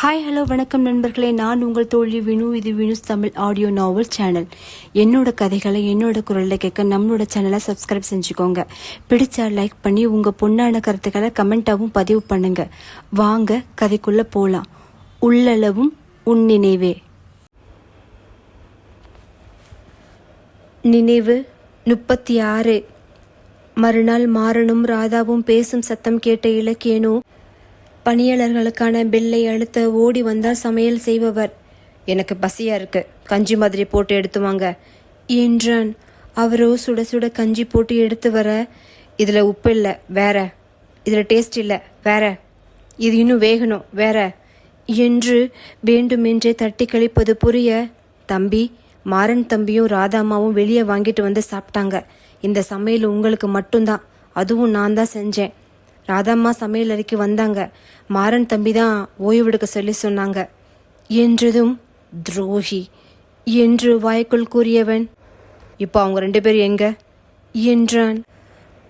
Hi hello வணக்கம் நண்பர்களே. நான் உங்கள் தோழி வினு. இது Vinu's Tamil audio novel channel என்னோட கதைகளை என்னோட குரலில் கேட்க நம்மளோட சேனலை சப்ஸ்கிரைப் செஞ்சுக்கோங்க. பிடிச்சா லைக் பண்ணி உங்கள் பொண்ணான கருத்துக்களை கமெண்ட்டாகவும் பதிவு பண்ணுங்க. வாங்க கதைக்குள்ளே போகலாம் உள்ளளவும் உன் நினைவே. நினைவு முப்பத்தி ஆறு. மறுநாள் மாறனும் ராதாவும் பேசும் சத்தம் கேட்ட இலக்கியனும் பணியாளர்களுக்கான பில்லை அழுத்த ஓடி வந்தால் சமையல் செய்பவர். எனக்கு பசியா இருக்கு. கஞ்சி மாதிரி போட்டு எடுத்து வாங்க. என்றான். அவரோ சுட சுட கஞ்சி போட்டு எடுத்து வர. இதில் உப்பு இல்லை. வேற. இதில் டேஸ்ட் இல்லை. வேற. இது இன்னும் வேகணும். வேற. என்று வேண்டுமென்றே தட்டி கழிப்பது புரிய தம்பி மாறன் தம்பியும் ராதாமாவும் வெளியே வாங்கிட்டு வந்து சாப்பிட்டாங்க. இந்த சமையல் உங்களுக்கு மட்டும்தான். அதுவும் நான் தான் செஞ்சேன். ராதாம்மா சமையல் அறைக்கு வந்தாங்க. மாறன் தம்பி தான் ஓய்வெடுக்க சொல்லி சொன்னாங்க. என்றதும் துரோகி. என்று வாய்க்குள் கூறியவன் இப்போ அவங்க ரெண்டு பேரும் எங்க? என்றான்.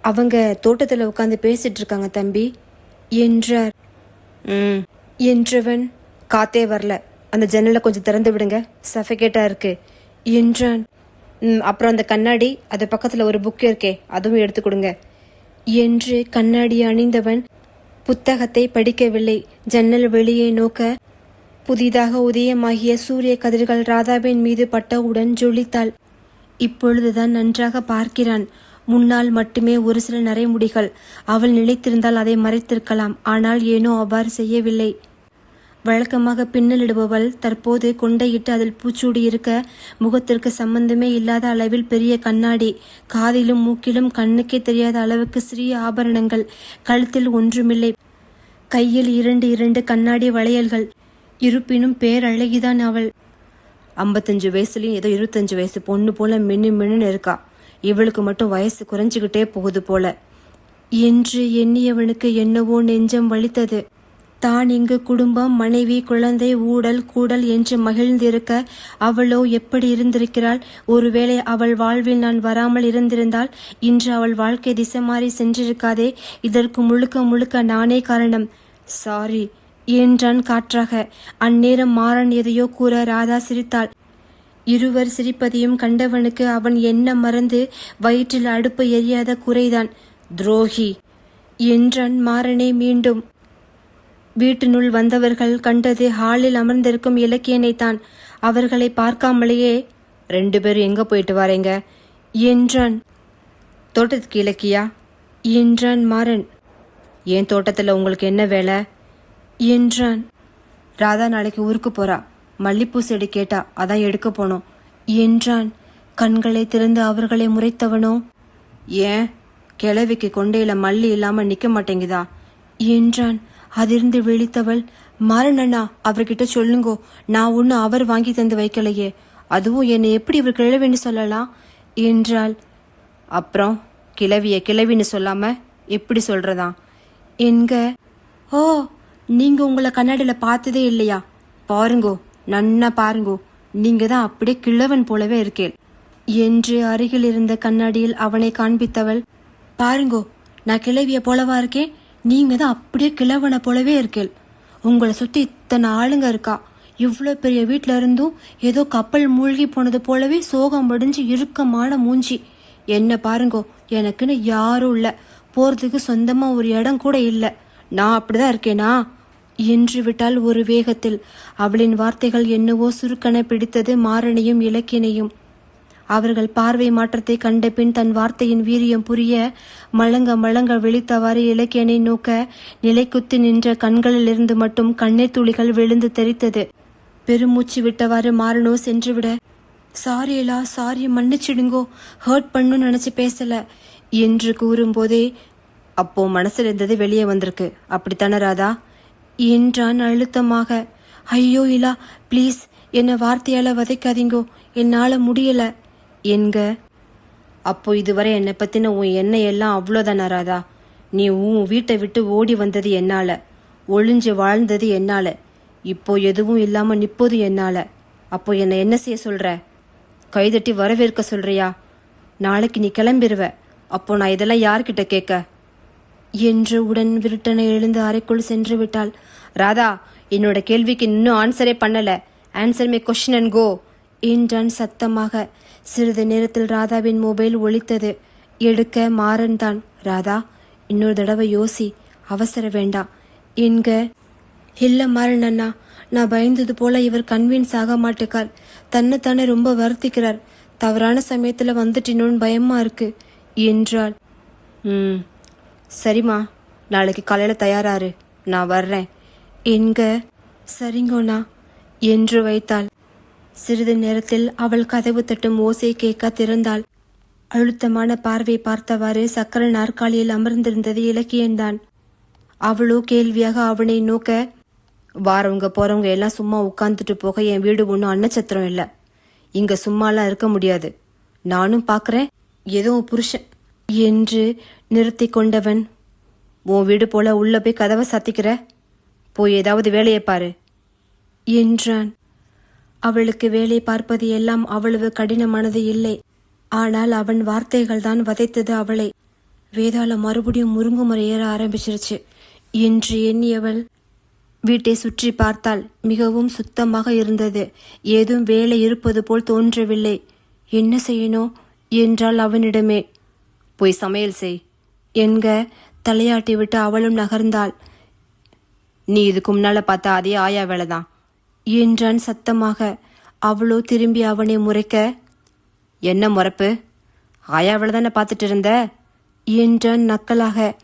அவங்க தோட்டத்தில் உட்காந்து பேசிட்டு இருக்காங்க தம்பி என்றார். ம் என்றவன் காத்தே வரல. அந்த ஜன்னலை கொஞ்சம் திறந்து விடுங்க. சஃபிகேட்டாக இருக்கு என்றான். அப்புறம் அந்த கண்ணாடி அது பக்கத்தில் ஒரு புக் இருக்கே அதுவும் எடுத்து கொடுங்க. என்று கண்ணாடி அணிந்தவன் புத்தகத்தை படிக்கவில்லை. ஜன்னல் வெளியே நோக்க புதிதாக உதயமாகிய சூரிய கதிர்கள் ராதாவின் மீது பட்டவுடன் ஜொலித்தாள். இப்பொழுதுதான் நன்றாக பார்க்கிறான். முன்னால் மட்டுமே ஒரு சில நரைமுடிகள். அவள் நினைத்திருந்தால் அதை மறைத்திருக்கலாம். ஆனால் ஏனோ அவ்வாறு செய்யவில்லை. வழக்கமாக பின்னலிடுபவள் தற்போது கொண்டையிட்டு அதில் பூச்சூடி இருக்க முகத்திற்கு சம்பந்தமே இல்லாத அளவில் பெரிய கண்ணாடி காதிலும் மூக்கிலும் கண்ணுக்கே தெரியாத அளவுக்கு சிறிய ஆபரணங்கள் கழுத்தில் ஒன்றுமில்லை. கையில் இரண்டு இரண்டு கண்ணாடி வளையல்கள் இருப்பினும் பேரழகிதான் அவள். ஐம்பத்தஞ்சு வயசுலயும் ஏதோ இருபத்தஞ்சு வயசு பொண்ணு போல மின்னு மின்னு இருக்கா. இவளுக்கு மட்டும் வயசு குறைஞ்சுக்கிட்டே போகுது போல. என்று எண்ணியவனுக்கு என்னவோ நெஞ்சம் வலித்தது. தான் இங்கு குடும்பம் மனைவி குழந்தை ஊடல் கூடல் என்று மகிழ்ந்திருக்க அவளோ எப்படி இருந்திருக்கிறாள்? ஒருவேளை அவள் வாழ்வில் நான் வராமல் இருந்திருந்தால் இன்று அவள் வாழ்க்கை திசை மாறி சென்றிருக்காதே. இதற்கு முழுக்க முழுக்க நானே காரணம். சாரி என்றான் காற்றாக. அந்நேரம் மாறன் எதையோ கூற ராதா சிரித்தாள். இருவர் சிரிப்பதையும் கண்டவனுக்கு அவன் என்ன மறந்து வயிற்றில் அடுப்பு எரியாத குறைதான். துரோகி என்றான் மாறனே மீண்டும். வீட்டினுள் வந்தவர்கள் கண்டது ஹாலில் அமர்ந்திருக்கும் இலக்கியனைத்தான். அவர்களை பார்க்காமலேயே ரெண்டு பேரும் எங்க போயிட்டு வரீங்க? என்றான். தோட்டத்துக்கு இலக்கியா? என்றான் மாறன். ஏன் தோட்டத்தில் உங்களுக்கு என்ன வேலை? என்றான். ராதா நாளைக்கு ஊருக்கு போறா. மல்லிப்பூ செடி கேட்டா அதான் எடுக்க போனோம் என்றான். கண்களை திறந்து அவர்களை முறைத்தவனோ? ஏன்? கிழவிக்கு கொண்டையில மல்லி இல்லாம நிக்க மாட்டேங்குதா? என்றான். அதிர்ந்து விழித்தவள் மாறனண்ணா அவர்கிட்ட சொல்லுங்கோ. நான் ஒன்று அவர் வாங்கி தந்து வைக்கலையே. அதுவும் என்னை எப்படி இவர் கிழவின்னு சொல்லலாம்? என்றாள். அப்புறம் கிழவிய கிழவின்னு சொல்லாம எப்படி சொல்றதா என்க ஓ நீங்க உங்களை கண்ணாடியில பார்த்ததே இல்லையா? பாருங்கோ நன்னா பாருங்கோ. நீங்க தான் அப்படியே கிழவன் போலவே இருக்கேள். என்று அருகில் இருந்த கண்ணாடியில் அவனை காண்பித்தவள் பாருங்கோ நான் கிழவிய போலவா இருக்கேன்? நீங்க தான் அப்படியே கிழவனை போலவே இருக்கீள். உங்களை சுத்தி இத்தனை ஆளுங்க இருக்கா? இவ்வளோ பெரிய வீட்டில் இருந்தும் ஏதோ கப்பல் மூழ்கி போனது போலவே சோகம் முடிஞ்சு இறுக்கமான மூஞ்சி. என்ன பாருங்கோ எனக்குன்னு யாரும் இல்லை. போகிறதுக்கு சொந்தமாக ஒரு இடம் கூட இல்லை. நான் அப்படிதான் இருக்கேனா? என்று விட்டால் ஒரு வேகத்தில். அவளின் வார்த்தைகள் என்னவோ சுருக்கனை பிடித்தது மாறனையும் இலக்கினையும். அவர்கள் பார்வை மாற்றத்தை கண்ட பின் தன் வார்த்தையின் வீரியம் புரிய மழங்க மழங்க விழித்தவாறு இலக்கியனை நோக்க நிலைக்குத்தி நின்ற கண்களிலிருந்து மட்டும் கண்ணீர் துளிகள் விழுந்து தெரித்தது. பெருமூச்சு விட்டவாறு மாறனோ சென்றுவிட சாரி எலா சாரி மன்னிச்சிடுங்கோ ஹர்ட் பண்ணுன்னு நினைச்சு பேசல என்று கூறும்போதே அப்போ மனசில் இருந்தது வெளியே வந்திருக்கு அப்படித்தானே ராதா? என்றான் அழுத்தமாக ஐயோ இலா ப்ளீஸ் என்னை வார்த்தையால வதைக்காதீங்கோ என்னால் முடியலை. என்க? அப்போ இதுவரை என்னை பற்றின உன் எண்ணெய் எல்லாம் அவ்வளோதானா ராதா? நீ உன் வீட்டை விட்டு ஓடி வந்தது என்னால். ஒளிஞ்சு வாழ்ந்தது என்னால். இப்போ எதுவும் இல்லாமல் நிற்பது என்னால். அப்போ என்னை என்ன செய்ய சொல்கிற கைதட்டி வரவேற்க சொல்கிறியா நாளைக்கு நீ கிளம்பிடுவ அப்போ நான் இதெல்லாம் யார்கிட்ட கேட்க? என்று உடன் விருட்டனை எழுந்து அறைக்குள் சென்று விட்டாள். ராதா என்னோட கேள்விக்கு இன்னும் ஆன்சரே பண்ணலை. Answer my question and go என்றான் சத்தமாக. சிறிது நேரத்தில் ராதாவின் மொபைல் ஒழித்தது எடுக்க மாறன் தான். ராதா இன்னொரு தடவை யோசி. அவசர வேண்டாம். என்க இல்லை மாறன் அண்ணா நான் பயந்தது போல இவர் கன்வின்ஸ் ஆக மாட்டேக்கார். தன்னைத்தானே ரொம்ப வருத்திக்கிறார். தவறான சமயத்தில் வந்துட்டினோன்னு பயமா இருக்கு என்றாள். ம். சரிம்மா நாளைக்கு காலையில் தயாராரு. நான் வர்றேன். என்க சரிங்கோண்ணா என்று வைத்தாள். சிறிது நேரத்தில் அவள் கதவு தட்டும் ஓசை கேட்க திறந்தாள். அழுத்தமான பார்வை பார்த்தவாறு சக்கர நாற்காலியில் அமர்ந்திருந்தது இலக்கியன்தான். அவளோ கேள்வியாக அவனை நோக்க வாரவங்க போறவங்க எல்லாம் சும்மா உட்காந்துட்டு போக என் வீடு ஒன்றும் அன்னச்சத்திரம் இல்லை. இங்க சும்மாலாம் இருக்க முடியாது. நானும் பார்க்கறேன் ஏதோ புருஷன். என்று நிறுத்தி கொண்டவன் உன் வீடு போல உள்ள போய் கதவை சத்திக்கிற? போய் ஏதாவது வேலையை பாரு. என்றான். அவளுக்கு வேலை பார்ப்பது எல்லாம் அவ்வளவு கடினமானது இல்லை. ஆனால் அவன் வார்த்தைகள் தான் வதைத்தது அவளை. வேதாளம் மறுபடியும் முருங்குமுறை ஏற ஆரம்பிச்சிருச்சு. என்று எண்ணியவள் வீட்டை சுற்றி பார்த்தால் மிகவும் சுத்தமாக இருந்தது. ஏதும் வேலை இருப்பது போல் தோன்றவில்லை. என்ன செய்யணும்? என்றாள் அவனிடமே. போய் சமையல் செய். என்க தலையாட்டி விட்டு அவளும் நகர்ந்தாள். நீ இதுக்கு முன்னால பார்த்தா அதே ஆயா வேலைதான். என்றான் சத்தமாக. அவளோ திரும்பி அவனை முறைக்க? என்ன முறப்பு? ஆயா தானே பார்த்துட்டு இருந்த? என்றான் நக்கலாக.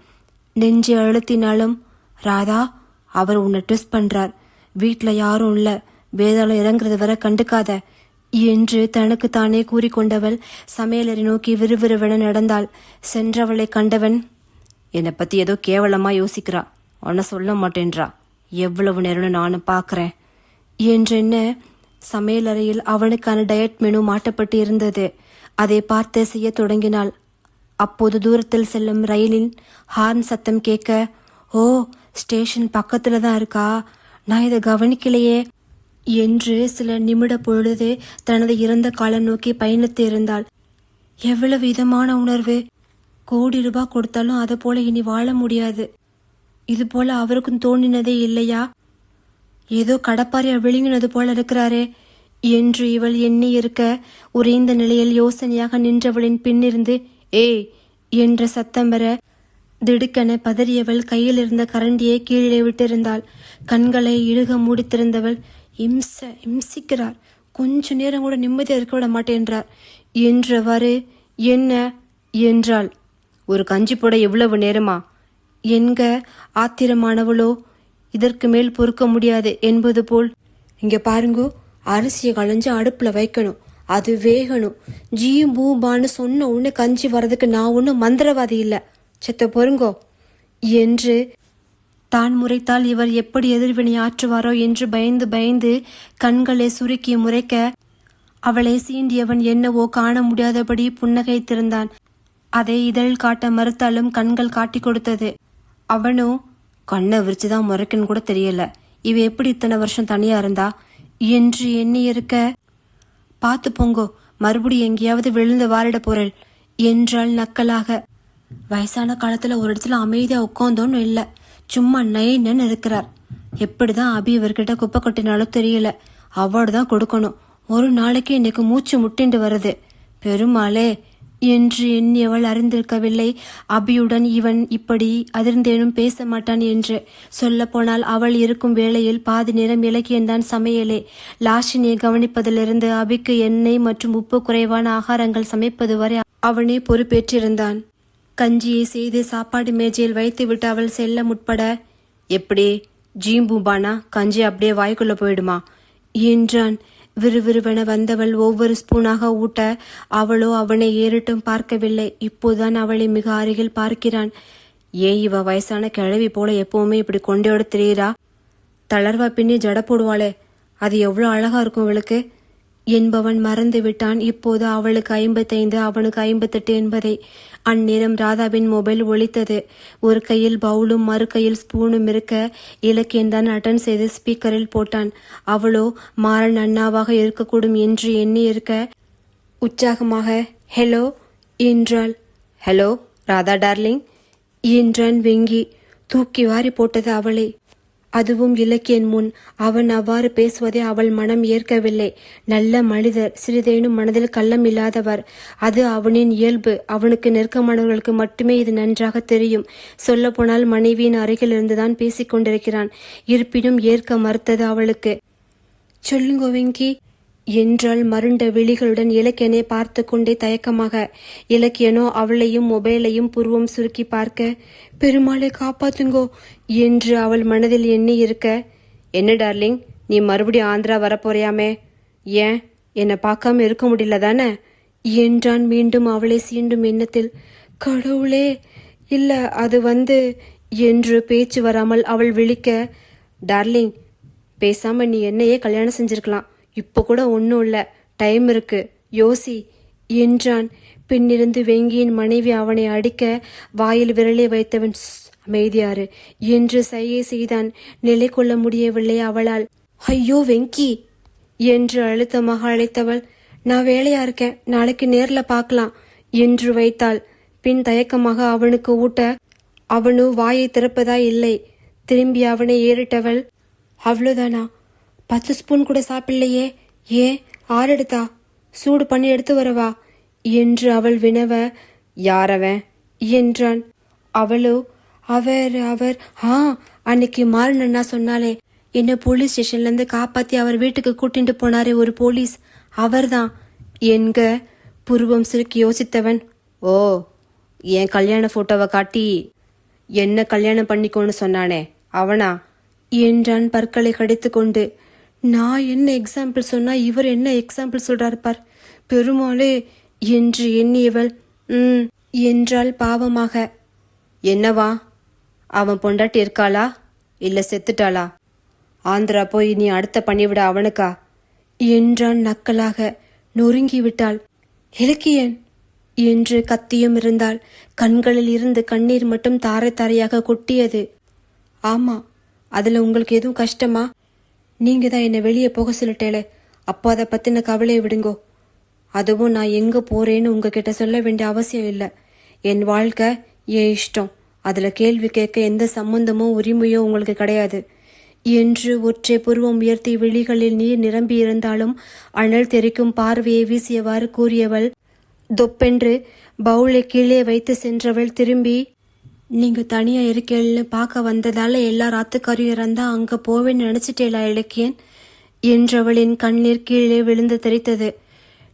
நெஞ்சு அழுத்தினாலும் ராதா அவர் உன்னை ட்விஸ்ட் பண்றார். வீட்டில் யாரும் இல்லை. வேதாளம் இறங்குறது வரை கண்டுக்காத. என்று தனக்கு தானே கூறிக்கொண்டவள் சமையலறை நோக்கி விறுவிறுவென நடந்தாள். சென்றவளை கண்டவன் என்னை பத்தி ஏதோ கேவலமா யோசிக்கிறா. உன்னை சொல்ல மாட்டேன்றா. எவ்வளவு நேரம்னு நானும் பார்க்குறேன் என்றென்ன சமையலறையில் அவனுக்கான டயட் மெனு மாட்டப்பட்டு இருந்தது அதை பார்த்து செய்யத் தொடங்கினாள். அப்போது தூரத்தில் செல்லும் ரயிலின் ஹார்ன் சத்தம் கேட்க ஓ ஸ்டேஷன் பக்கத்துல தான் இருக்கா? நான் இதை கவனிக்கலையே. என்று சில நிமிட பொழுது தனது இறந்த காலம் நோக்கி பயணித்து இருந்தாள். எவ்வளவு விதமான உணர்வு. கோடி ரூபாய் கொடுத்தாலும் அதை போல இனி வாழ முடியாது. இது போல அவருக்கும் தோணினதே இல்லையா? ஏதோ கடப்பாரியா விழுங்கினது போல இருக்கிறாரே. என்று இவள் எண்ணி இருக்க உறைந்த நிலையில் யோசனையாக நின்றவளின் பின்னிருந்து ஏய் என்ற சத்தம் வர திடுக்கென பதறியவள் கையில் இருந்த கரண்டியை கீழே விட்டிருந்தாள். கண்களை இழுக மூடித்திருந்தவள் இம்ச இம்சிக்கிறார். கொஞ்ச நேரம் கூட நிம்மதியாக இருக்க விட மாட்டேன்றார். என்றவாறு என்ன? என்றாள். ஒரு கஞ்சி போட எவ்வளவு நேரமா? என்க ஆத்திரமானவளோ இதற்கு மேல் பொறுக்க முடியாது என்பது போல். இங்க பாருங்கோ அரிசியை களைஞ்சு அடுப்புல வைக்கணும். அது வேகணும். ஜீயும் பூபான்னு சொன்ன உடனே கஞ்சி வர்றதுக்கு நான் ஒன்றும் மந்திரவாதி இல்ல. செத்த பொறுங்கோ. என்று தான் முறைத்தால் இவர் எப்படி எதிர்வினை ஆற்றுவாரோ என்று பயந்து பயந்து கண்களை சுருக்கி முறைக்க அவளை சீண்டியவன் என்னவோ காண முடியாதபடி புன்னகைத்திருந்தான். அதை இதழ் காட்ட மறுத்தாலும் கண்கள் காட்டி கொடுத்தது. அவனோ கண்ணை விரிச்சுதான் முறைக்குன்னு கூட தெரியல. இவ எப்படி இத்தனை வருஷம் தனியா இருந்தா? என்று எண்ணி இருக்க பார்த்து போங்கோ மறுபடியும் எங்கேயாவது விழுந்து வாரிட போறேள் என்றாள் நக்கலாக. வயசான காலத்துல ஒரு இடத்துல அமைதியா உட்காந்தோன்னு இல்ல. சும்மா நைன்னு இருக்கிறார். எப்படிதான் அபி இவர்கிட்ட குப்பை கொட்டினாலும் தெரியல. அவார்டு தான் கொடுக்கணும். ஒரு நாளைக்கு இன்னைக்கு மூச்சு முட்டிண்டு வருது. பெருமாளே என்று எண்ணியவள் அறிந்திருக்கவில்லை. அபியுடன் இவன் இப்படி அதிர்ந்தேனும் பேச மாட்டான் என்று சொல்லப்போனால் அவள் இருக்கும் வேளையில் பாதி நேரம் இலக்கியந்தான் சமையலே. லாஷினியை கவனிப்பதிலிருந்து அபிக்கு எண்ணெய் மற்றும் உப்பு குறைவான ஆகாரங்கள் சமைப்பது வரை அவனே பொறுப்பேற்றிருந்தான். கஞ்சியை செய்து சாப்பாடு மேஜையில் வைத்துவிட்டு அவள் செல்ல முற்பட எப்படி ஜீம்பூபானா கஞ்சி அப்படியே வாய்க்குள்ள போயிடுமா? என்றான். விறுவிறுவென வந்தவள் ஒவ்வொரு ஸ்பூனாக ஊட்ட அவளோ அவனை ஏறிட்டும் பார்க்கவில்லை. இப்போதுதான் அவளை மிக அருகில் பார்க்கிறான். ஏன் இவ வயசான கிழவி போல எப்பவுமே இப்படி கொண்டோட திரியிறா தளர்வா பின்னி ஜட போடுவாளே. அது எவ்வளோ அழகா இருக்கும் இவளுக்கு. என்பவன் மறந்து விட்டான் இப்போது அவளுக்கு ஐம்பத்தைந்து அவனுக்கு ஐம்பத்தெட்டு என்பதை அந்நேரம் ராதாவின் மொபைல் ஒழித்தது ஒரு கையில் பவுலும் மறு கையில் ஸ்பூனும் இருக்க இலக்கியன் தான் அட்டன் செய்து ஸ்பீக்கரில் போட்டான். அவளோ மாறன் அண்ணாவாக இருக்கக்கூடும் என்று எண்ணி இருக்க உற்சாகமாக ஹலோ என்றாள். ஹலோ ராதா டார்லிங் என்றான் வெங்கி. தூக்கி வாரி போட்டது அவளை. அதுவும் இலக்கியன் முன். அவன் அவ்வாறு பேசுவதை அவள் மனம் ஏற்கவில்லை. நல்ல மனிதர் சிறிதேனும் மனதில் கள்ளம் இல்லாதவர். அது அவனின் இயல்பு. அவனுக்கு நெருக்கமானவர்களுக்கு மட்டுமே இது நன்றாக தெரியும். சொல்லப்போனால் மனைவியின் அருகில் இருந்துதான் பேசிக் கொண்டிருக்கிறான் இருப்பினும் ஏற்க மறுத்தது அவளுக்கு. சொல்லுங்க வெங்கி. என்றால் மருண்ட விழிகளுடன் இலக்கியனை பார்த்து கொண்டே தயக்கமாக இலக்கியனோ அவளையும் மொபைலையும் புருவம் சுருக்கி பார்க்க பெருமாளை காப்பாத்துங்கோ என்று அவள் மனதில் எண்ணி இருக்க என்ன டார்லிங் நீ மறுபடியும் ஆந்திரா வரப்போறியாமே ஏன் என்னை பார்க்காம இருக்க முடியல தானே? என்றான் மீண்டும் அவளை சீண்டும் எண்ணத்தில் கடவுளே இல்ல அது வந்து என்று பேச்சு வராமல் அவள் விழிக்க டார்லிங் பேசாம நீ என்னையே கல்யாணம் செஞ்சிருக்கலாம். இப்போ கூட ஒன்றும் இல்லை டைம் இருக்கு. யோசி. என்றான். பின்னிருந்து வெங்கியின் மனைவி அவனை அடிக்க வாயில் விரலை வைத்தவன் அமைதியாறு என்று சையை செய்தான். நிலை கொள்ள முடியவில்லை அவளால். ஐயோ வெங்கி என்று அழுத்தமாக அழைத்தவள் நான் வேலையா இருக்கேன். நாளைக்கு நேர்ல பார்க்கலாம் என்று வைத்தாள். பின் தயக்கமாக அவனுக்கு ஊட்ட அவனோ வாயை திறப்பதா இல்லை. திரும்பி அவனை ஏறிட்டவள் அவ்வளோதானா? பத்து ஸ்பூன் கூட சாப்பிடலையே. ஏன் ஆறெடுத்தா சூடு பண்ணி எடுத்து வரவா? என்று அவள் வினவ யாரவன்? என்றான். அவளோ அவர் அவர் ஆ அன்னைக்கு மாறனண்ணா சொன்னாலே என்ன போலீஸ் ஸ்டேஷன்லேருந்து காப்பாற்றி காப்பாத்தி அவர் வீட்டுக்கு கூட்டிட்டு போனாரே ஒரு போலீஸ் அவர்தான். என்க புருவம் சுருக்கி யோசித்தவன் ஓ என் கல்யாண போட்டோவை காட்டி என்ன கல்யாணம் பண்ணிக்கோன்னு சொன்னானே அவனா? என்றான் பற்களை கடித்துக்கொண்டு. நான் என்ன எக்ஸாம்பிள் சொன்னால் இவர் என்ன எக்ஸாம்பிள் சொல்கிறார் பார். பெருமாளே என்று எண்ணியவள் ம் என்றால் பாவமாக. என்னவா? அவன் பொண்டாட்டி இருக்காளா? இல்லை செத்துட்டாளா? ஆந்திரா போய் நீ அடுத்த பண்ணிவிட அவனுக்கா? என்றான் நக்கலாக நொறுங்கி விட்டாள். இலக்கியன் என்று கத்தியும் இருந்தால் கண்களில் இருந்து கண்ணீர் மட்டும் தாரை தாரையாக கொட்டியது. ஆமா அதுல உங்களுக்கு எதுவும் கஷ்டமா? நீங்க தான் என்னை வெளியே போக சொல்லிட்டேலே அப்போ அதை பத்தின கவலையை விடுங்கோ. அதுவும் நான் எங்க போறேன்னு உங்ககிட்ட சொல்ல வேண்டிய அவசியம் இல்லை. என் வாழ்க்கை என் இஷ்டம். அதுல கேள்வி கேட்க எந்த சம்பந்தமோ உரிமையோ உங்களுக்கு கிடையாது. என்று ஒற்றை புருவம் உயர்த்தி விழிகளில் நீர் நிரம்பி இருந்தாலும் அனல் தெரிக்கும் பார்வையை வீசியவாறு கூறியவள் தொப்பென்று பவுலை கீழே வைத்து சென்றவள் திரும்பி நீங்க தனியா இருக்கேன்னு பார்க்க வந்ததால எல்லா ராத்துக்காரியும் இறந்தா அங்க போவேன்னு நினைச்சிட்டேலா இலக்கியன்? என்றவளின் கண்ணீர் கீழே விழுந்து தெரித்தது.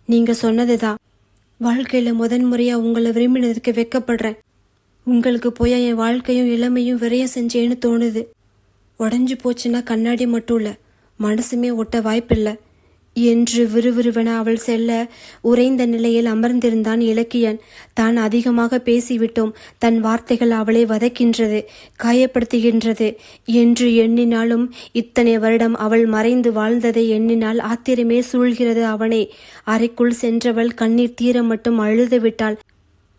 நீங்க சொன்னதுதான். வாழ்க்கையில முதன் முறையா உங்களை விரும்பினதுக்கு வெக்கப்படுறேன் உங்களுக்கு போய் என் வாழ்க்கையும் இளமையும் விரயம் செஞ்சேன்னு தோணுது. உடஞ்சு போச்சுன்னா கண்ணாடி மட்டும் இல்ல மனசுமே ஒட்ட வாய்ப்பில்லை. என்று விறுவிறுவென அவள் செல்ல உறைந்த நிலையில் அமர்ந்திருந்தான் இலக்கியன். தான் அதிகமாக பேசிவிட்டோம். தன் வார்த்தைகள் அவளை வதைக்கின்றது காயப்படுத்துகின்றது என்று எண்ணினாலும் இத்தனை வருடம் அவள் மறைந்து வாழ்ந்ததை எண்ணினால் ஆத்திரமே சூழ்கிறது அவனை. அறைக்குள் சென்றவள் கண்ணீர் தீர மட்டும் அழுது விட்டாள்.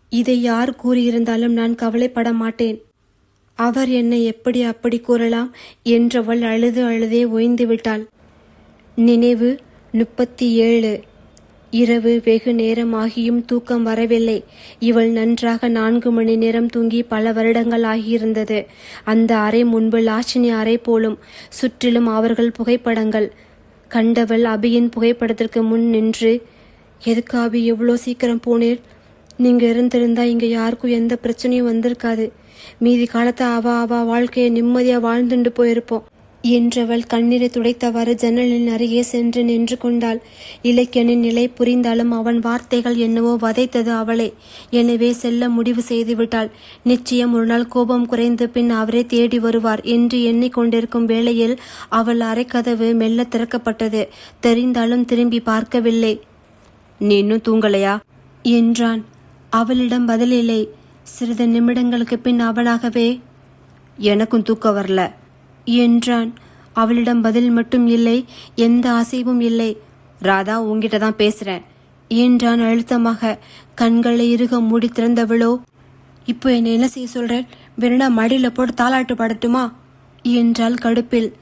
இதை யார் கூறியிருந்தாலும் நான் கவலைப்பட மாட்டேன். அவர் என்னை எப்படி அப்படி கூறலாம்? என்றவள் அழுது அழுதே ஓய்ந்து விட்டாள். நினைவு முப்பத்தி ஏழு இரவு வெகு நேரமாகியும் தூக்கம் வரவில்லை. இவள் நன்றாக நான்கு மணி நேரம் தூங்கி பல வருடங்கள் ஆகியிருந்தது. அந்த அறை முன்பு லாஷினி அறை போலும் சுற்றிலும் அவர்கள் புகைப்படங்கள். கண்டவள் அபியின் புகைப்படத்திற்கு முன் நின்று எதுக்கு அபி எவ்வளோ சீக்கிரம் போனீர்? நீங்க இருந்திருந்தா இங்க யாருக்கும் எந்த பிரச்சனையும் வந்திருக்காது. மீதி காலத்தை அவ அவ வாழ்க்கையை நிம்மதியா வாழ்ந்துண்டு போயிருப்போம். என்றவள் கண்ணீரை துடைத்தவாறு ஜன்னலின் அருகே சென்று நின்று கொண்டாள். இலக்கியனின் நிலை புரிந்தாலும் அவன் வார்த்தைகள் என்னவோ வதைத்தது அவளை. எனவே செல்ல முடிவு செய்துவிட்டாள் நிச்சயம் ஒரு நாள் கோபம் குறைந்து பின் அவரே தேடி வருவார் என்று எண்ணிக்கொண்டிருக்கும் வேளையில் அவள் அறைக்கதவு மெல்ல திறக்கப்பட்டது. தெரிந்தாலும் திரும்பி பார்க்கவில்லை. நீ இன்னும் தூங்கலையா? என்றான். அவளிடம் பதிலில்லை சிறிது நிமிடங்களுக்கு பின் அவனாகவே எனக்கும் தூக்க வரல. என்றான். அவளிடம் பதில் மட்டும் இல்லை எந்த அசைவும் இல்லை. ராதா உன்கிட்ட தான் பேசுறேன் என்றான் அழுத்தமாக. கண்களை இறுக மூடி திறந்தவளோ இப்போ என்னை என்ன செய்ய சொல்றேன்? வேணா மடியில போட்டு தாளாட்டு படட்டுமா? என்றாள் கடுப்பில்.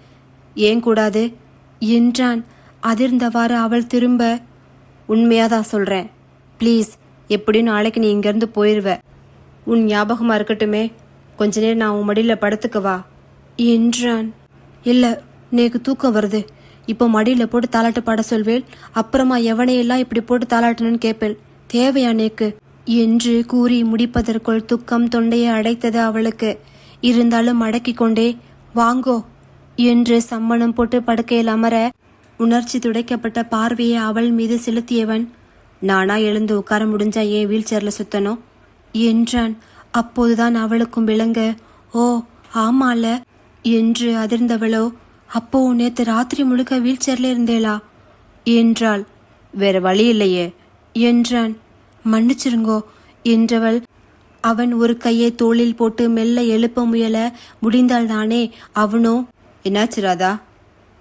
ஏன் கூடாது? என்றான். அதிர்ந்தவாறு அவள் திரும்ப உண்மையாதான் சொல்றேன். ப்ளீஸ் எப்படியும் நாளைக்கு நீ இங்கேருந்து போயிடுவ உன் ஞாபகமாக இருக்கட்டுமே. கொஞ்ச நேரம் நான் உன் மடியில் படுத்துக்கவா என்றான். இல்லை நேக்கு தூக்கம் வருது. இப்போ மடியில் போட்டு தாளாட்டு பாட சொல்வேள். அப்புறமா எவனையெல்லாம் இப்படி போட்டு தாளாட்டணும்னு கேட்பேள் தேவையா நேக்கு? என்று கூறி முடிப்பதற்குள் துக்கம் தொண்டையை அடைத்தது அவளுக்கு. இருந்தாலும் அடக்கிக் கொண்டே வாங்கோ என்று சம்மணம் போட்டு படுக்கையில் அமர உணர்ச்சி துடைக்கப்பட்ட பார்வையை அவள் மீது செலுத்தியவன் நானா எழுந்து உட்கார முடிஞ்சா ஏன் வீல் சேர்ல சுத்தணும்? என்றான். அப்போதுதான் அவளுக்கும் விளங்க ஓ ஆமால. என்று அதிர்ந்தவளோ அப்போ நேற்று ராத்திரி முழுக்க வீல் சேர்ல இருந்தேளா? என்றாள். வேற வழி இல்லையே என்றான். மன்னிச்சிருங்கோ என்றவள் அவன் ஒரு கையை தோளில் போட்டு மெல்ல எழுப்ப முயல முடிந்தால்தானே அவனோ? என்னாச்சு ராதா?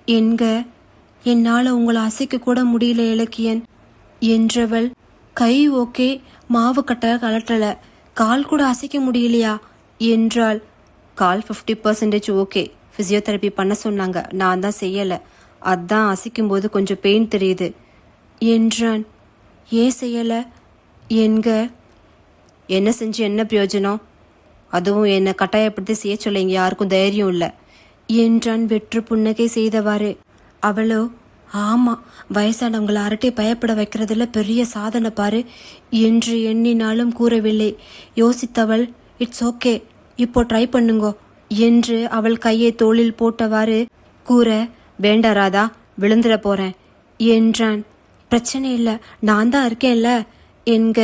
என்க என்னால் உங்களை அசைக்க கூட முடியல இலக்கியன் என்றவள். கை ஓகே மாவு கட்ட கலட்டல கால் கூட அசைக்க முடியலையா? என்றாள். கால் ஃபிஃப்டி பர்சன்டேஜ் ஓகே ஃபிசியோதெரப்பி பண்ண சொன்னாங்க. நான் தான் செய்யலை. அதான் அசைக்கும் போது கொஞ்சம் பெயின் தெரியுது. என்றான். ஏன் செய்யலை? என்க. என்ன செஞ்சு என்ன பிரயோஜனம்? அதுவும் என்னை கட்டாயப்படுத்தி செய்ய சொல்ல இங்கே யாருக்கும் தைரியம் இல்லை. என்றான் வெற்று புன்னகை செய்தவாறு. அவளோ ஆமா வயசானவங்களை அரட்டை பயப்பட வைக்கிறதுல பெரிய சாதனை பாரு என்று எண்ணினாலும் கூறவில்லை. யோசித்தவள் இட்ஸ் ஓகே இப்போ ட்ரை பண்ணுங்கோ என்று அவள் கையை தோளில் போட்டவாறு கூற வேண்டா ராதா விழுந்துட போறேன் என்றான். பிரச்சனை இல்ல நான் தான் இருக்கேன்ல என்க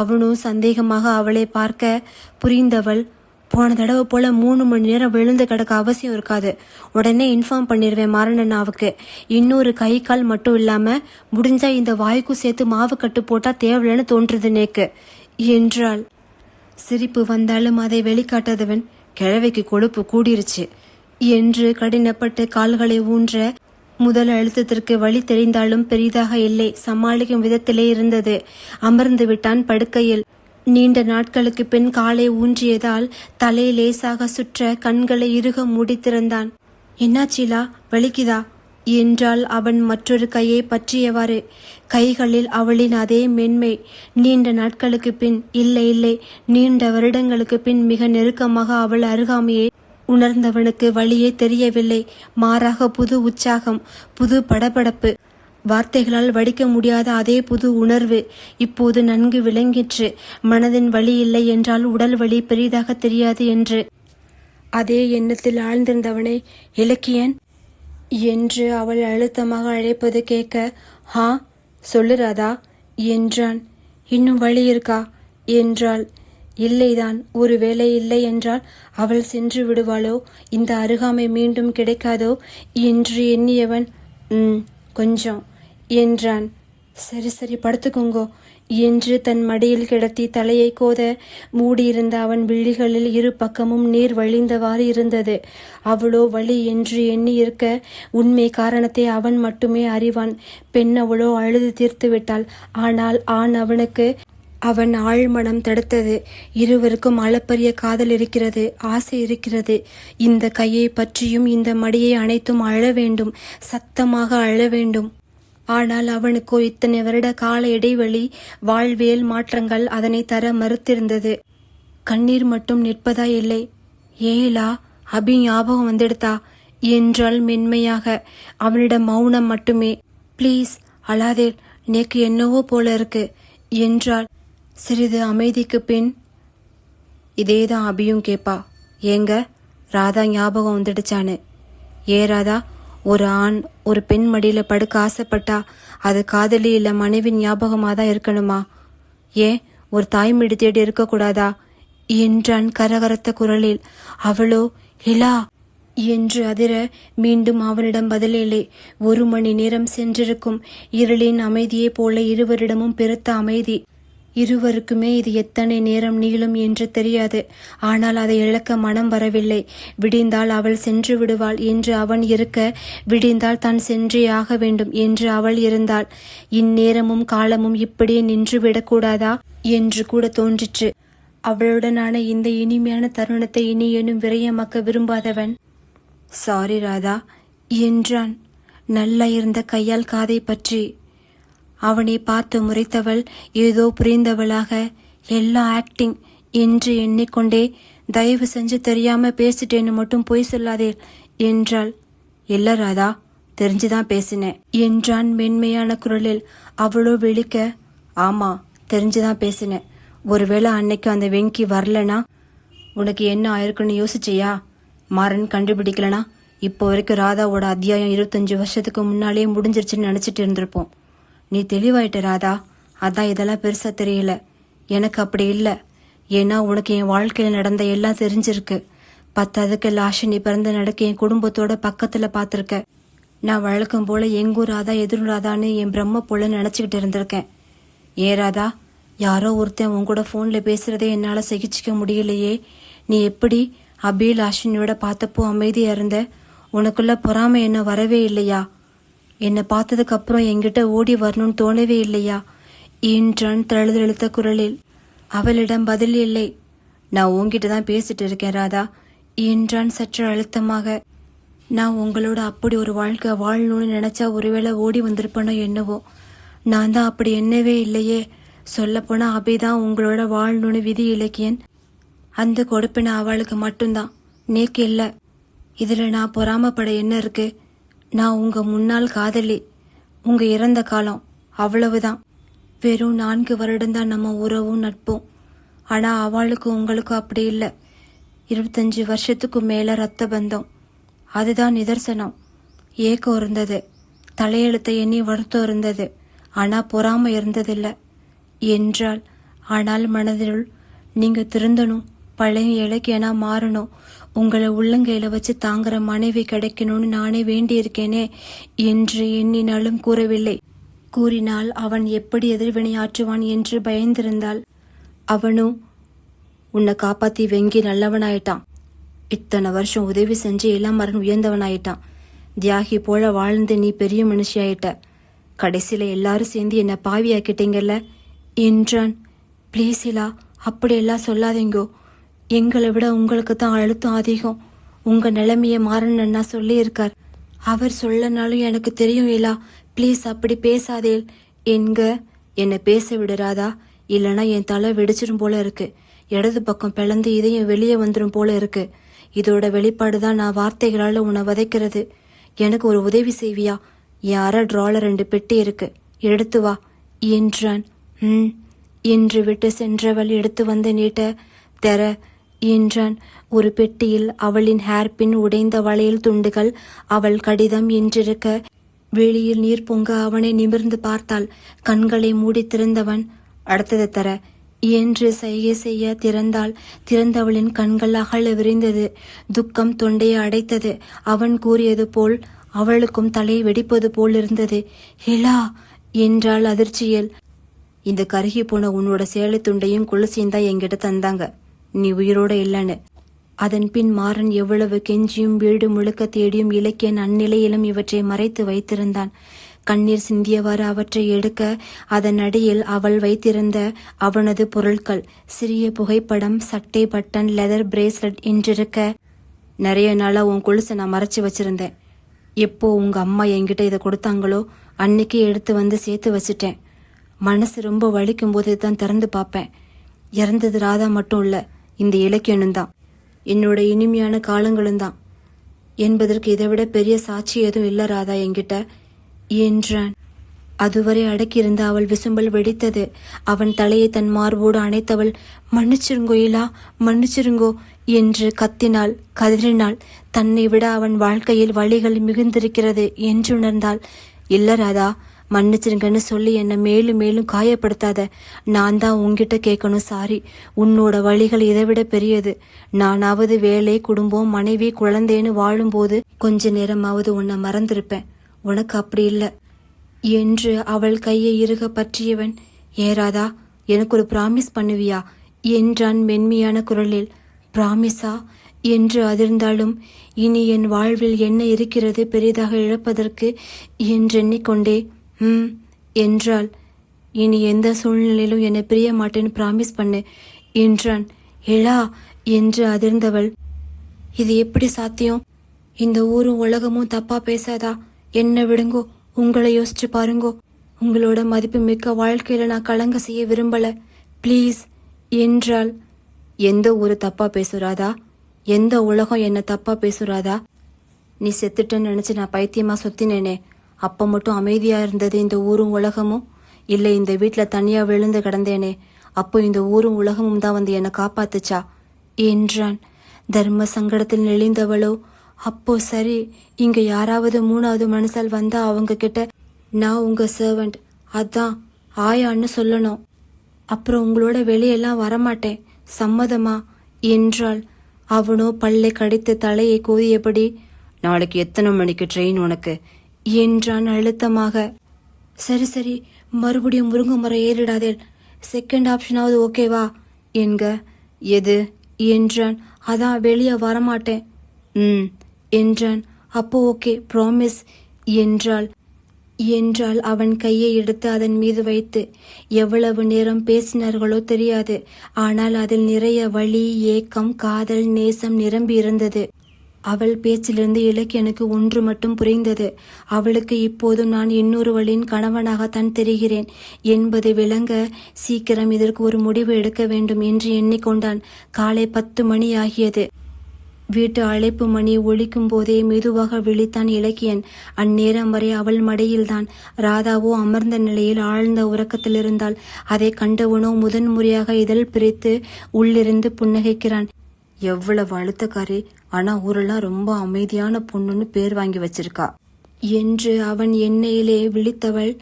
அவனும் சந்தேகமாக அவளை பார்க்க புரிந்தவள் போன தடவை போல மூணு மணி நேரம் விழுந்து கிடக்க அவசியம் இருக்காது. உடனே இன்ஃபார்ம் பண்ணிடுவேன் மாரணண்ணாவுக்கு இன்னொரு கை கால் மட்டும் இல்லாம முடிஞ்சா இந்த வாய்க்கும் சேர்த்து மாவு கட்டு போட்டா தேவையில்லைன்னு தோன்றுது நேக்கு என்றாள். சிரிப்பு வந்தாலும் அதை வெளிக்காட்டாதவன் கிழவைக்கு கொழுப்பு கூடிருச்சு. என்று கடினப்பட்டு கால்களை ஊன்ற முதல் அழுத்தத்திற்கு வழி தெரிந்தாலும் பெரிதாக இல்லை. சமாளிக்கும் விதத்திலே இருந்தது. அமர்ந்து விட்டான் படுக்கையில். நீண்ட நாட்களுக்கு பின் காலை ஊன்றியதால் தலை லேசாக சுற்ற கண்களை இறுக மூடித்திருந்தான். என்னாச்சிலா வலிக்குதா? என்றால் அவன் மற்றொரு கையை பற்றியவாறு. கைகளில் அவளின் அதே மென்மை நீண்ட நாட்களுக்கு பின் இல்லை இல்லை நீண்ட வருடங்களுக்கு பின் மிக நெருக்கமாக அவள் அருகாமையை உணர்ந்தவனுக்கு வழியே தெரியவில்லை. மாறாக புது உற்சாகம் புது படபடப்பு வார்த்தைகளால் வடிக்க முடியாத அதே புது உணர்வு இப்போது நன்கு விளங்கிற்று. மனதின் வழி இல்லை என்றால் உடல் வலி பெரிதாக தெரியாது என்று. அதே எண்ணத்தில் ஆழ்ந்திருந்தவனை இலக்கியன் என்று அவள் அழுத்தமாக அழைப்பது கேட்க ஹா சொல்லுறாதா என்றான். இன்னும் வழி இருக்கா? என்றாள். இல்லைதான் ஒருவேளை இல்லை என்றால் அவள் சென்று விடுவாளோ? இந்த அருகாமை மீண்டும் கிடைக்காதோ? என்று எண்ணியவன் ம் கொஞ்சம் என்றான். சரி சரி படுத்துக்கோங்கோ. என்று தன் மடியில் கிடத்தி தலையை கோத மூடியிருந்த அவன் விழிகளில் இரு பக்கமும் நீர் வழிந்தவாறு இருந்தது. அவளோ வழி என்று எண்ணி இருக்க உண்மை காரணத்தை அவன் மட்டுமே அறிவான். பெண் அவளோ அழுது தீர்த்து விட்டாள். ஆனால் ஆண் அவனுக்கு அவன் ஆழ்மனம் தடுத்தது. இருவருக்கும் அளப்பரிய காதல் இருக்கிறது ஆசை இருக்கிறது. இந்த கையை பற்றியும் இந்த மடியை அனைத்தும் அழ வேண்டும் சத்தமாக அழ வேண்டும். ஆனால் அவனுக்கோ இத்தனை வருட கால இடைவெளி வாழ்வியல் மாற்றங்கள் அதனை தர மறுத்திருந்தது. கண்ணீர் மட்டும் நிற்பதா இல்லை. ஏலா அபி ஞாபகம் வந்தெடுத்தா என்றால் மென்மையாக. அவனிடம் மௌனம் மட்டுமே. ப்ளீஸ் அழாதே. நேக்கு என்னவோ போல இருக்கு என்றாள். சிறிது அமைதிக்கு பின் இதேதான் அபியும் கேப்பா. ஏங்க ராதா ஞாபகம் வந்துடுச்சான்னு. ஏ ராதா? ஒரு ஆண் ஒரு பெண் மடியில படுக்க ஆசைப்பட்டா அது காதலி இல்ல மனைவி ஞாபகமா தான் இருக்கணுமா? ஏன் ஒரு தாய்மொழி தேடி இருக்கக்கூடாதா? என்றான் கரகரத்த குரலில். அவளோ இலா! என்று அதிர மீண்டும் அவனிடம் பதிலில்லை. ஒரு மணி நேரம் சென்றிருக்கும். இருளின் அமைதியைப் போல இருவரிடமும் பெருத்த அமைதி. இருவருக்குமே இது எத்தனை நேரம் நீளும் என்று தெரியாது. ஆனால் அதை இழக்க மனம் வரவில்லை. விடிந்தால் அவள் சென்று விடுவாள் என்று அவன் இருக்க விடிந்தால் தான் சென்றே ஆக வேண்டும் என்று அவள் இருந்தாள். இந்நேரமும் காலமும் இப்படியே நின்று விடக்கூடாதா என்று கூட தோன்றிற்று. அவளுடனான இந்த இனிமையான தருணத்தை இனி எனும் விரயமாக்க விரும்பாதவன்? சாரி ராதா என்றான். நல்லா இருந்த கையால் காதை பற்றி அவனை பார்த்து முறைத்தவள் ஏதோ புரிந்தவளாக. எல்லா ஆக்டிங் என்று எண்ணிக்கொண்டே தயவு செஞ்சு தெரியாம பேசிட்டேன்னு மட்டும் பொய் சொல்லாதே என்றாள். இல்ல ராதா தெரிஞ்சுதான் பேசினேன் என்றான் மென்மையான குரலில். அவளோ விழிக்க ஆமா தெரிஞ்சுதான் பேசினேன். ஒருவேளை அன்னைக்கு அந்த வெங்கி வரலனா? உனக்கு என்ன ஆயிருக்குன்னு யோசிச்சியா? மாறன் கண்டுபிடிக்கலனா? இப்போ வரைக்கும் ராதாவோட அத்தியாயம் இருபத்தஞ்சு வருஷத்துக்கு முன்னாலே முடிஞ்சிருச்சுன்னு நினைச்சிட்டு இருந்திருப்போம். நீ தெளிவாயிட்ட ராதா. அதான் இதெல்லாம் பெருசா தெரியல. எனக்கு அப்படி இல்லை. ஏன்னா உனக்கு என் வாழ்க்கையில் நடந்த எல்லாம் தெரிஞ்சிருக்கு. பத்தாவதுக்கு லாஷ நீ பிறந்த நடக்க என் குடும்பத்தோட பக்கத்துல பார்த்துருக்க நான் வழக்கம் போல எங்கூர் ராதா எதிரும் ராதான்னு என் பிரம்ம போல நினச்சிக்கிட்டு இருந்திருக்கேன். ஏ ராதா? யாரோ ஒருத்தன் உன் கூட ஃபோனில் பேசுறதே என்னால் சகிச்சிக்க முடியலையே. நீ எப்படி அபில் லாஷினியோட பார்த்தப்போ அமைதியாக இருந்த? உனக்குள்ள பொறாமை என்ன வரவே இல்லையா? என்னை பார்த்ததுக்கு அப்புறம் என்கிட்ட ஓடி வரணும்னு தோணவே இல்லையா? என்றான் தழுதழுத்த குரலில் அவளிடம் பதில் இல்லை. நான் உங்ககிட்ட தான் பேசிட்டு இருக்கேன் ராதா. என்றான் சற்று அழுத்தமாக நான் உங்களோட அப்படி ஒரு வாழ்க்கை வாழணும்னு நினைச்சா ஒருவேளை ஓடி வந்திருப்பேனோ என்னவோ? நான் தான் அப்படி என்னவே இல்லையே. சொல்லப்போனா அபிதான் உங்களோட வாழணும்னு விதி இலக்கியன். அந்த கொடுப்பின அவளுக்கு மட்டும்தான். நீக்கு இல்லை. இதில் நான் பொறாமப்பட என்ன இருக்குது நான் உங்க முன்னாள் காதலி. உங்க இறந்த காலம் அவ்வளவுதான். வெறும் நான்கு வருடம்தான் நம்ம உறவும் நட்பும். ஆனா அவளுக்கும் உங்களுக்கும் அப்படி இல்லை. இருபத்தஞ்சு வருஷத்துக்கு மேல ரத்த பந்தம். அதுதான் நிதர்சனம். ஏக்கம் இருந்தது. தலையெழுத்தை எண்ணி வருத்தம் இருந்தது. ஆனா பொறாம இருந்ததில்லை. என்றால் ஆனால் மனதினுள் நீங்க திருந்தணும். பழைய இலக்கியனா மாறணும். உங்களை உள்ளங்கையில வச்சு தாங்குற மனைவி கிடைக்கணும்னு நானே வேண்டியிருக்கேனே என்று எண்ணினாலும் கூறவில்லை. கூறினால் அவன் எப்படி எதிர்வினையாற்றுவான் என்று பயந்திருந்தாள். அவனும் உன்னை காப்பாத்தி வெங்கி நல்லவனாயிட்டான். இத்தனை வருஷம் உதவி செஞ்சு இளமரன் உயர்ந்தவனாயிட்டான். தியாகி போல வாழ்ந்து நீ பெரிய மனுஷியாயிட்ட. கடைசியில எல்லாரும் சேர்ந்து என்னை பாவியாக்கிட்டீங்கல்ல? என்றான். ப்ளீஸ் இலா அப்படியெல்லாம் சொல்லாதீங்கோ. எங்களை விட உங்களுக்கு தான் அழுத்தம் அதிகம். உங்க நிலைமைய மாறணும்னா சொல்லியிருக்கார். அவர் சொல்லனாலும் எனக்கு தெரியும் இலா. ப்ளீஸ் அப்படி பேசாதேல் என்க என்னை பேச விடுறாதா? இல்லைனா என் தலை வெடிச்சிரும் போல இருக்கு. இடது பக்கம் பிளந்து இதயம் வெளியே வந்துடும் போல இருக்கு. இதோட வெளிப்பாடு தான் நான் வார்த்தைகளால் உன்னை வதைக்கிறது. எனக்கு ஒரு உதவி செய்வியா? என் அரை ட்ரால ரெண்டு பெட்டி இருக்கு. எடுத்து வா. என்றான். ம். என்று விட்டு சென்றவள் எடுத்து வந்து நீட்ட தெர என்றான். ஒரு பெட்டியில் அவளின் ஹேர்பின் உடைந்த வளையல் துண்டுகள் அவள் கடிதம் என்றிருக்க வெளியில் நீர் பொங்க அவனை நிமிர்ந்து பார்த்தாள். கண்களை மூடி திறந்தவன் அடுத்தது தர என்று செய்ய செய்ய திறந்தாள். திறந்தவளின் கண்கள் அகல விரிந்தது. துக்கம் தொண்டையை அடைத்தது. அவன் கூறியது போல் அவளுக்கும் தலை வெடிப்பது போல் இருந்தது. ஹிலா! என்றாள் அதிர்ச்சியில். இந்த கருகி போன உன்னோட சேலை துண்டையும் குளசியும் தான் என்கிட்ட தந்தாங்க. நீ உயிரோட இல்லைன்னு. அதன் பின் மாறன் எவ்வளவு கெஞ்சியும் வீடு முழுக்க தேடியும் இலக்கியன் அந்நிலையிலும் இவற்றை மறைத்து வைத்திருந்தான். கண்ணீர் சிந்தியவாறு அவற்றை எடுக்க அதன் அடியில் அவள் வைத்திருந்த அவனது பொருட்கள் சிறிய புகைப்படம் சட்டை பட்டன் லெதர் பிரேஸ்லெட் என்றிருக்க நிறைய நாளா உன் கொலுசை நான் மறைச்சு வச்சிருந்தேன். எப்போ உங்க அம்மா என்கிட்ட இதை கொடுத்தாங்களோ அன்னைக்கே எடுத்து வந்து சேர்த்து வச்சிட்டேன். மனசு ரொம்ப வலிக்கும் போது தான் திறந்து பார்ப்பேன். இறந்தது ராதா மட்டும் இல்லை இந்த இலக்கியனும் தான் என்னோட இனிமையான காலங்களும் தான் என்பதற்கு இதைவிட பெரிய சாட்சி எதுவும் இல்ல ராதா என்கிட்ட என்றான். அதுவரை அடக்கியிருந்த அவள் விசும்பல் வெடித்தது. அவன் தலையை தன் மார்போடு அணைத்தவள் மன்னிச்சிருங்கோ இலா மன்னிச்சிருங்கோ என்று கத்தினாள் கதறினாள் தன்னை விட அவன் வாழ்க்கையில் வழிகள் மிகுந்திருக்கிறது என்று உணர்ந்தாள் இல்ல ராதா மன்னிச்சிருங்கன்னு சொல்லி என்னை மேலும் மேலும் காயப்படுத்தாத. நான் தான் உங்ககிட்ட கேட்கணும் சாரி. உன்னோட வழிகள் இதை விட பெரியது. நானாவது வேலை குடும்பம் மனைவி குழந்தைன்னு வாழும்போது கொஞ்ச நேரமாவது உன்னை மறந்திருப்பேன். உனக்கு அப்படி இல்லை. என்று அவள் கையை இறுக பற்றியவன் ஏறாதா எனக்கு ஒரு பிராமிஸ் பண்ணுவியா? என்றான் மென்மையான குரலில். பிராமிஸா என்று அதிர்ந்தாலும் இனி என் வாழ்வில் என்ன இருக்கிறது பெரிதாக இழப்பதற்கு? என்றெண்ணிக்கொண்டே ம் என்றாள். இனி எந்த சூழ்நிலையிலும் என்னை பிரிய மாட்டேன்னு பிராமிஸ் பண்ணு என்றான். எழா என்று அதிர்ந்தவள். இது எப்படி சாத்தியம்? இந்த ஊரும் உலகமும் தப்பா பேசாதா? என்ன விடுங்கோ உங்களை யோசிச்சு பாருங்கோ. உங்களோட மதிப்பு மிக்க வாழ்க்கையில நான் கலங்க செய்ய விரும்பல. ப்ளீஸ் என்றால் எந்த ஊரு தப்பா பேசுறாதா? எந்த உலகம் என்ன தப்பா பேசுறாதா? நீ செத்துட்டேன்னு நினைச்சு நான் பைத்தியமா சுத்தினேனே. அப்ப மட்டும் அமைதியா இருந்தது இந்த ஊரும் உலகமும்? இல்ல இந்த வீட்டில் தனியா விழுந்து கிடந்தேனே அப்போ இந்த ஊரும் உலகமும் தான் வந்து என்னை காப்பாத்துச்சா? என்றான். தர்ம சங்கடத்தில் நெளிந்தவளோ அப்போ சரி இங்க யாராவது மூணாவது மனுஷால் வந்தா அவங்க கிட்ட நான் உங்க சர்வன்ட் அதான் ஆயான்னு சொல்லணும். அப்புறம் உங்களோட வெளியெல்லாம் வரமாட்டேன் சம்மதமா? என்றாள். அவனோ பல்லை கடித்து தலையை கோதியபடி நாளைக்கு எத்தனை மணிக்கு ட்ரெயின் உனக்கு? என்றான் அழுத்தமாக. சரி சரி மறுபடியும் முருங்கை மரம் ஏறிடாதேல் செகண்ட் ஆப்ஷனாவது ஓகேவா என்க? எது? என்றான். அதான் வெளியே வரமாட்டேன். ம். என்றான். அப்போ ஓகே ப்ராமிஸ் என்றாள். என்றால் அவன் கையை எடுத்து அதன் மீது வைத்து. எவ்வளவு நேரம் பேசினார்களோ தெரியாது. ஆனால் அதில் நிறைய வழி ஏக்கம் காதல் நேசம் நிரம்பி இருந்தது அவள் பேச்சிலிருந்து இலக்கியனுக்கு ஒன்று மட்டும் புரிந்தது. அவளுக்கு இப்போது நான் இன்னொருவளின் கணவனாகத்தான் தெரிகிறேன். என்பது விளங்க சீக்கிரம் இதற்கு ஒரு முடிவு எடுக்க வேண்டும் என்று எண்ணிக்கொண்டான். காலை பத்து மணி ஆகியது. வீட்டு அழைப்பு மணி ஒழிக்கும் போதே மெதுவாக விழித்தான் இலக்கியன். அந்நேரம் வரை அவள் மடையில்தான். ராதாவோ அமர்ந்த நிலையில் ஆழ்ந்த உறக்கத்தில் இருந்தால் அதை கண்டவனோ முதன் முறையாக இதழ் பிரித்து உள்ளிருந்து புன்னகைக்கிறான். எவ்வளவு அழுத்தக்காரி! ஆனா ஊரெல்லாம் ரொம்ப அமைதியான பொண்ணுன்னு பேர் வாங்கி வச்சிருக்கா. என்று அவன் எண்ணெயிலே விழித்தவள்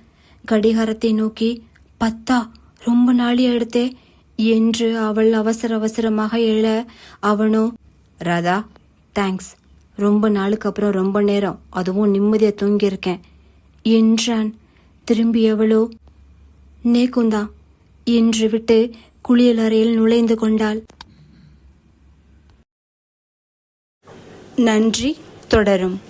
கடிகாரத்தை நோக்கி பத்தா ரொம்ப நாளி எடுத்தே என்று அவள் அவசர அவசரமாக எழ அவனோ ராதா தேங்க்ஸ் ரொம்ப நாளுக்கு அப்புறம் ரொம்ப நேரம் அதுவும் நிம்மதியா தூங்கியிருக்கேன் என்றான். திரும்பியவளோ நேக்குந்தா என்று விட்டு குளியலறையில் நுழைந்து கொண்டாள். நன்றி தொடரும்.